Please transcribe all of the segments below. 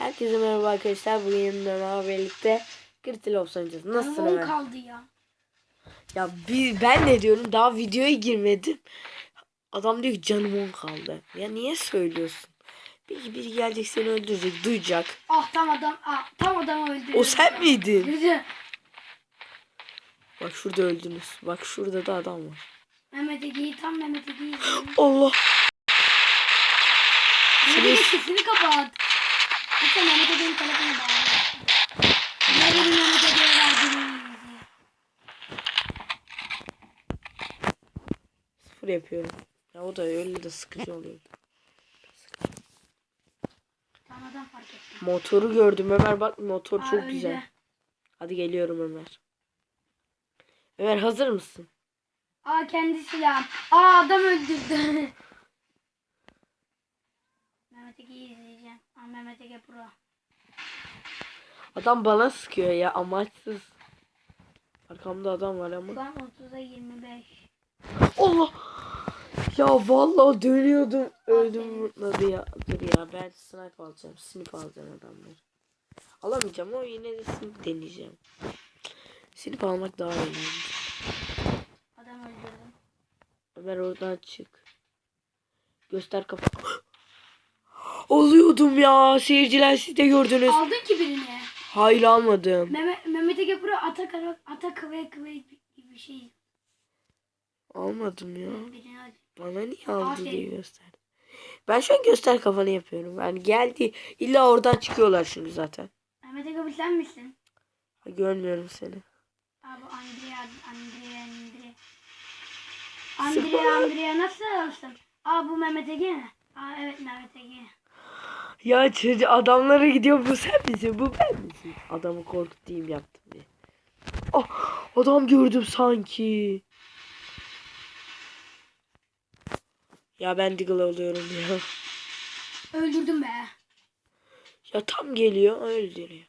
Herkese merhaba arkadaşlar. Bugün yanımda birlikte Critical Ops oynayacağız. On Ömer? kaldı ya. Ya bir, ben ne diyorum? Daha videoya girmedim. Adam diyor ki canım 10 kaldı. Ya niye söylüyorsun? Biri, biri gelecek seni öldürecek, duyacak. Ah tam adam. Ah, tam adamı öldürdüm. O sen miydin? Bak şurada öldünüz. Bak şurada da adam var. Mehmet Ege'yi tam Mehmet Ege'yi. Allah. Mehmet Ege sesini kapat. Lütfen Mehmet Ege'nin telefonu bağlı. Ne benim Mehmet Ege'ye verdiğini Sıfır yapıyorum. Ya o da öyle de sıkıcı oluyor. Motoru gördüm Ömer bak motor Aa, çok öldü. güzel. Hadi geliyorum Ömer. Ömer hazır mısın? Aa kendi silahım. Aa adam öldürdü. Mehmet Ege'yi izleyeceğim. Aa Mehmet Ege Pro. Adam bana sıkıyor ya amaçsız. Arkamda adam var ama. Şu an 30'a 25. Allah! Ya vallahi dönüyordum. Öldüm mutladı ya. Dur ya ben snipe alacağım. Snip alacağım adamları. Alamayacağım ama yine de snip deneyeceğim. Snip almak daha önemli. Adam öldürdüm. Ömer oradan çık. Göster kapı. Oluyordum ya. Seyirciler siz de gördünüz. Aldın ki birini. Hayır almadım. Mehmet, Mehmet Ege Pro atak atak ve kıve gibi bir şey. Almadım ya. Birini. Bana niye aldı Aferin. diye gösterdi. Ben şu an göster kafanı yapıyorum. Yani geldi. İlla oradan çıkıyorlar çünkü zaten. Mehmet Ege sen misin? Ha, görmüyorum seni. Abi Andrea, Andrea, Andrea. Andrea, Andrea nasıl olsun? Aa bu Mehmet Ege mi? Aa evet Mehmet Ege. Ya çocuğu adamlara gidiyor bu sen misin bu ben misin? Adamı korkutayım yaptım diye. Ah adam gördüm sanki. Ya ben Diggle oluyorum ya. Öldürdüm be. Ya tam geliyor öldürüyor.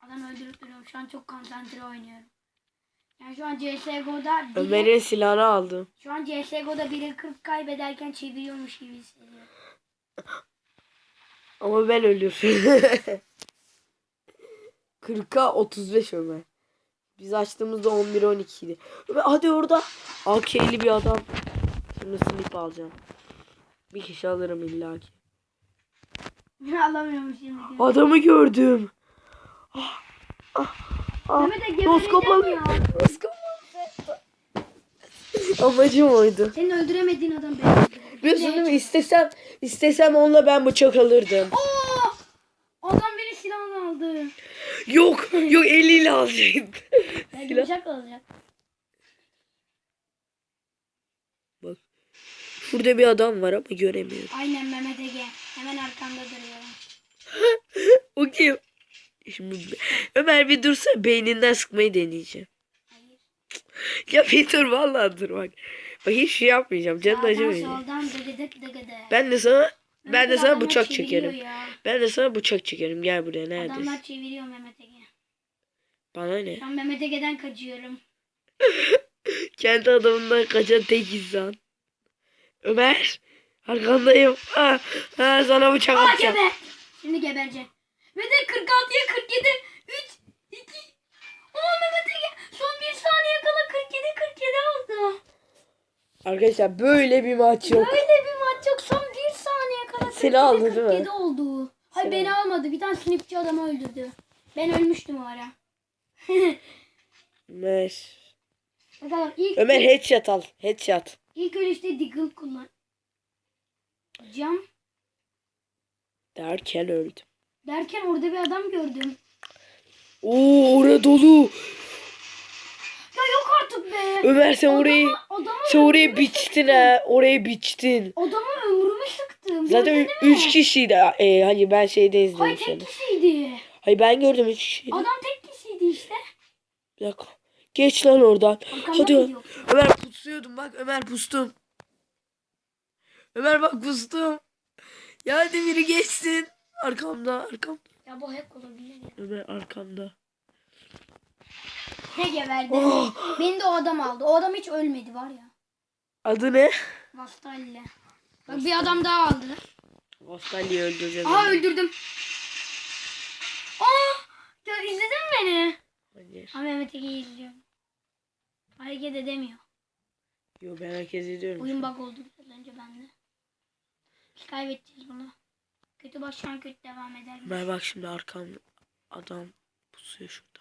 Adam öldürüp duruyorum. Şu an çok konsantre oynuyorum. Yani şu an CSGO'da biri, Ömer'in silahını aldım. şu an CSGO'da biri 40 kaybederken çeviriyormuş gibi hissediyorum. Ama ben ölüyorum. 40'a 35 Ömer. Biz açtığımızda 11-12 idi. Ömer hadi orada. AK'li bir adam. Şimdi snip alacağım. Bir kişi alırım illaki. Alamıyorum şimdi. Adamı gördüm. Ah, ah, alıyor. ya. Noskop Amacım oydu. Senin öldüremediğin adam benim. Biliyorsun değil mi? İstesem, istesem onunla ben bıçak alırdım. Oo! Adam beni silahla aldı. Yok, yok eliyle alacaktı. Belki Silah. bıçak alacak. Bak. Şurada bir adam var ama göremiyorum. Aynen Mehmet Ege. Hemen arkanda duruyorum. O kim? Şimdi Ömer bir dursa beyninden sıkmayı deneyeceğim. Hayır. Ya bir dur vallahi dur bak. Bak hiç şey yapmayacağım. Canın acımayacak. Ben de sana ben de sana bıçak çekerim. ya. Ben de sana bıçak çekerim. Gel buraya neredesin? Adamlar çeviriyor Mehmet Ege. Bana ne? Ben Mehmet Ege'den kaçıyorum. Kendi adamından kaçan tek insan. Ömer. Arkandayım. Ha, ha, sana bıçak Aa atacağım. geber. Şimdi geberecek. Ve de 46'ya 47. 3, 2. Aa Mehmet Ege. Son bir saniye kala 47 47 oldu. Arkadaşlar böyle bir maç yok. Böyle bir maç yok. Son bir saniye kala 47 Seni aldı değil mi? 47 oldu. Hayır Seni beni almadı. Bir tane snipçi adamı öldürdü. Ben ölmüştüm o ara. Ömer. Bakalım ilk, Ömer headshot al. Headshot. ilk ölüşte Deagle kullan. Cam Derken öldüm. Derken orada bir adam gördüm. Oo orada dolu. Ya yok artık be. Ömer sen orayı Adamı, sen orayı biçtin ha. Orayı biçtin. adamı ömrümü sıktım. Zaten Gördün mü? üç kişiydi. E, hani ben şeyde izledim Hayır tek kişiydi. Hayır ben gördüm üç kişiydi. Adam tek kişiydi işte. Bir dakika. Geç lan oradan. Arkamdan Hadi. gidiyor. Ömer pusuyordum bak Ömer pustum. Ömer bak pustum. Ya hadi biri geçsin. Arkamda arkamda. Ya bu hack olabilir ya. Ömer arkamda. Ne geberdi? Oh. Beni de o adam aldı. O adam hiç ölmedi var ya. Adı ne? Vastalle. Bak bir adam daha aldı. Australia'yı öldüreceğiz. Onu. öldürdüm. Aa! Ya izledin mi beni? Hayır. Ha Mehmet Ege'yi izliyorum. Hareket edemiyor. Yo ben herkes ediyorum. Oyun bug oldu biraz önce bende. Biz kaybedeceğiz bunu. Kötü başlayan kötü devam eder. Ben bak şimdi arkam adam pusuyor şurada.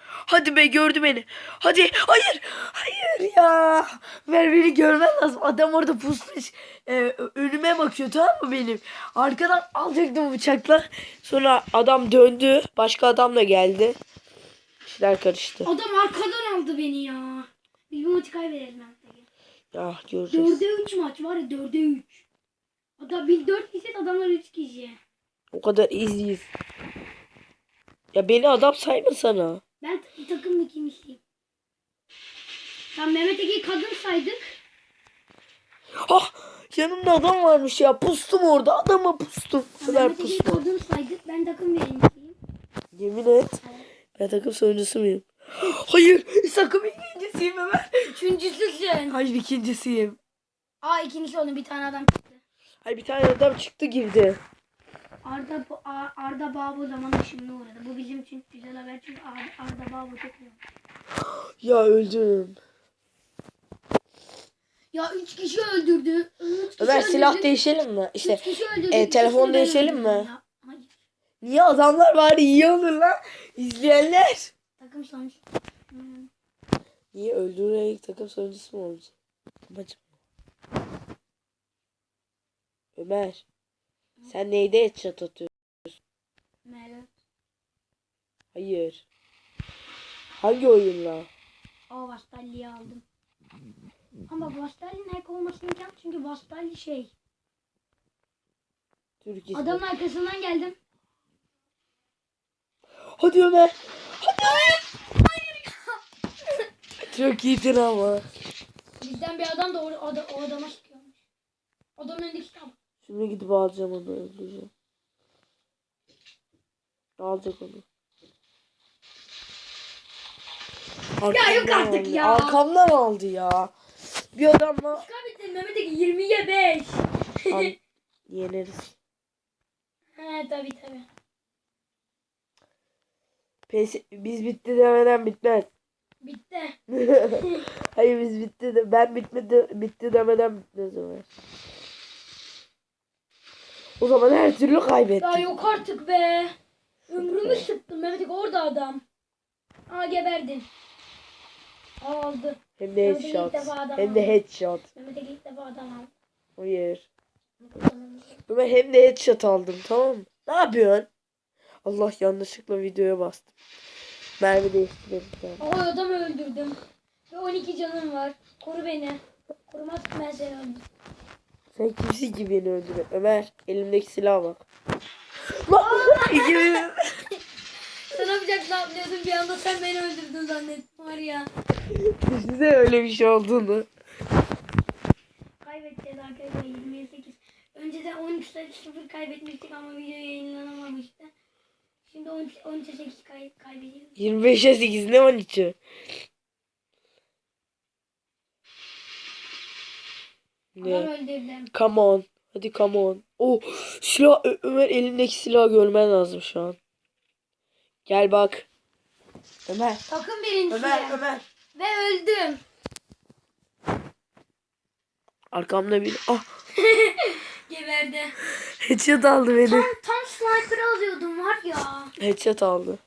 Hadi be gördü beni. Hadi hayır hayır ya. Ver beni görmen lazım. Adam orada pusmuş. Ee, önüme bakıyor tamam mı benim. Arkadan alacaktım bıçakla. Sonra adam döndü. Başka adam da geldi. İşler karıştı. Adam arkadan aldı beni ya. Bu maçı kaybedelim Ege. Ya göreceğiz. 4'e 3 maç var ya 4'e 3. Hatta biz 4 kişiyiz adamlar 3 kişi. O kadar iyiyiz. Ya beni adam sayma sana. Ben takım ikincisiyim. Tam Mehmet Ege'yi kadın saydık. Ah yanımda adam varmış ya. Pustum orada. Adama pustum. Kadar Mehmet Ege'yi pustum. kadın saydık. Ben takım birincisiyim. Yemin et. Ben takım sonuncusu muyum? Hayır. Takım ikincisiyim hemen. Üçüncüsüsün. Hayır ikincisiyim. Aa ikincisi oldu bir tane adam Hayır bir tane adam çıktı girdi. Arda Arda Babo zaman şimdi uğradı. Bu bizim için güzel haber çünkü Arda, Arda Babo çok iyi. Ya öldüm. Ya üç kişi öldürdü. Üç kişi Ömer silah öldürdü. değişelim mi? İşte Üç kişi öldürdü. e, üç telefon değişelim mi? ya. Hayır. niye adamlar var iyi olur lan. İzleyenler. Takım sonuç. Hmm. Niye öldürerek takım sonuncusu mu olacak? Amacım. Ömer. Sen neyde headshot atıyorsun? Merak. Hayır. Hangi oyunla? O Vastalli'yi aldım. Ama Vastalli'nin hack olması imkan çünkü Vastalli şey. Türk ismi. Adamın arkasından geldim. Hadi Ömer. Hadi Ömer. Çok iyiydin ama. Bizden bir adam da o, o, o adama sıkıyormuş. Adamın önündeki silah. Şimdi gidip alacağım onu öldüreceğim. Alacak onu. Ya yok Arkamdan artık aldı. ya. Arkamdan aldı ya. Bir adamla Kaybettin Mehmet Ege 20'ye 5. Al, yeneriz. He tabi tabi. Pes, biz bitti demeden bitmez. Bitti. Hayır biz bitti de ben bitmedi bitti demeden bitmez Ömer. O zaman her türlü kaybettik. Ya yok artık be. Ömrümü sıktım Mehmet Ege orada adam. Aa geberdin. Aldı. Hem de Mehmet Ege ilk headshot. defa adam Hem de aldı. headshot. Mehmet Ege ilk defa adam aldı. Hayır. Ömer hem de headshot aldım tamam mı? Ne yapıyorsun? Allah yanlışlıkla videoya bastım. Mermi değiştirelim. tamam. O adamı öldürdüm. Ve 12 canım var. Koru beni. Korumazsın ben seni öldüm. Sen kimsin ki beni öldürüyor? Ömer elimdeki silaha bak. Lan Sana bıçakla atlıyordum bir anda sen beni öldürdün zannettim var ya. size öyle bir şey olduğunu. Kaybedeceğiz arkadaşlar 20'ye 8. Önceden 13'te 0 kaybetmiştik ama video yayınlanamamıştı. Şimdi 13, 13'e 8 kay, kaybediyoruz. 25'e 8 ne 13'ü? Ne? Come on. Hadi come on. Oh silah Ö- Ömer elindeki silahı görmen lazım şu an. Gel bak. Ömer. Takım birincisi. Ömer Ömer. Ve öldüm. Arkamda bir ah Geberdi. headshot aldı beni. Tam, tam sniper alıyordum var ya. Headshot aldı.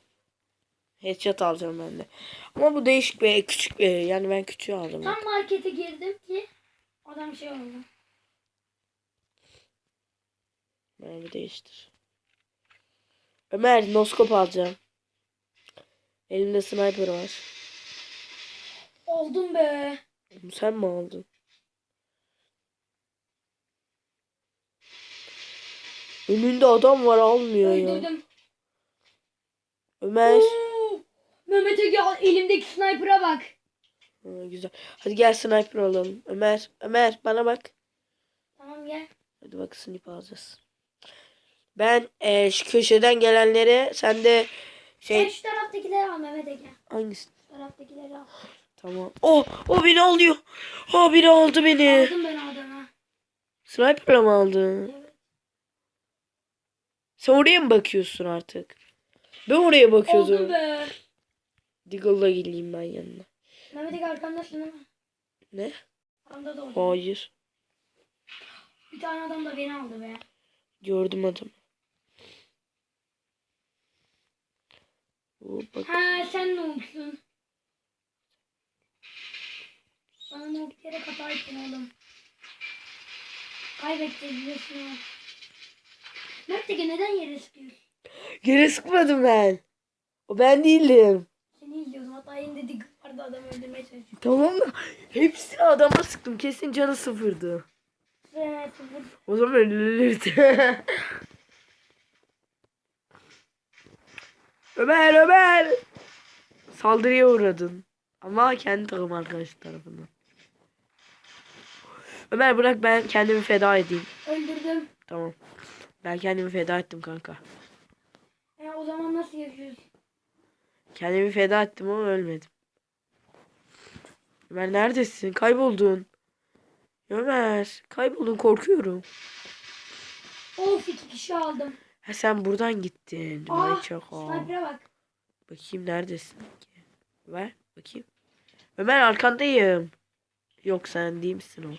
Headshot alacağım ben de. Ama bu değişik bir küçük bir yani ben küçüğü aldım. Tam markete girdim ki adam şey oldu. Ben bir değiştir. Ömer noskop alacağım. Elimde sniper var. Oldum be. Sen mi aldın? Önünde adam var almıyor ya. Öldürdüm. Ömer. Oo, Mehmet Ege elimdeki sniper'a bak. Ha, güzel. Hadi gel sniper alalım. Ömer. Ömer bana bak. Tamam gel. Hadi bak sniper alacağız. Ben eee, şu köşeden gelenlere sen de Sen şey şu taraftakileri al Mehmet Ege. hangisi? Şu taraftakileri al. Tamam. Oh, o beni alıyor. Ha biri aldı beni. Aldım ben adamı. Sniper mı aldı? Evet. Sen oraya mı bakıyorsun artık? Ben oraya Oldu bakıyordum. be. Diggle'la geleyim ben yanına. Mehmet Ege değil mi? Ne? Arkamda da oldu. Hayır. Bir tane adam da beni aldı be. Gördüm adamı. Oo, bak. Ha sen ne olmuşsun? Bana ne bir kere kafa ettin oğlum. Kaybedeceğiz biliyorsun ha. Mehmet Ege neden yere sıkıyorsun? Geri sıkmadım ben. O ben değildim. Seni izliyordum hatta elinde dik vardı adam öldürmeye çalışıyor. Tamam mı? Hepsini adama sıktım. Kesin canı sıfırdı. Sıfır sıfır. O zaman ölürdü. Ömer Ömer. Saldırıya uğradın. Ama kendi takım arkadaşı tarafından. Ömer bırak ben kendimi feda edeyim. Öldürdüm. Tamam. Ben kendimi feda ettim kanka. E, o zaman nasıl yaşıyoruz? Kendimi feda ettim ama ölmedim. Ömer neredesin? Kayboldun. Ömer kayboldun korkuyorum. Of iki kişi aldım. Ha sen buradan gittin. Aa, Vay çakal. sniper'a bak. Bakayım neredesin ki? Ver bakayım. Ömer arkandayım. Yok sen değil misin o?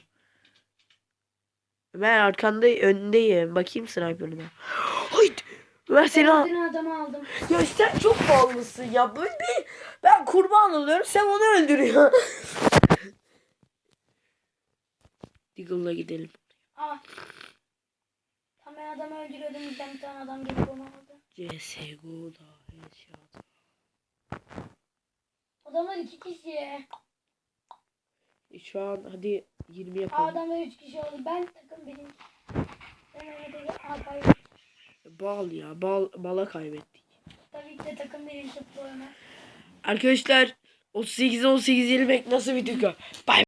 Ömer arkanda öndeyim. Bakayım sniper'ına. Ömer seni al. Adamı aldım. Ya sen çok bağlısın ya. Böyle bir- ben kurban oluyorum sen onu öldürüyor. Deagle'la gidelim. Aa. Tam ben adamı öldürüyordum. Bizden bir tane adam gelip onu aldı. CSGO'da headshot. Adamlar iki kişi. E, Şu an hadi 20 Aa, yapalım. adamlar üç kişi oldu. Ben takım benim. Ben Mehmet Ege. Aa. Bal ya. Bal, bala kaybettik. Tabii ki de takım Ömer. Arkadaşlar 38 18 yenilmek nasıl bir dünya? Bay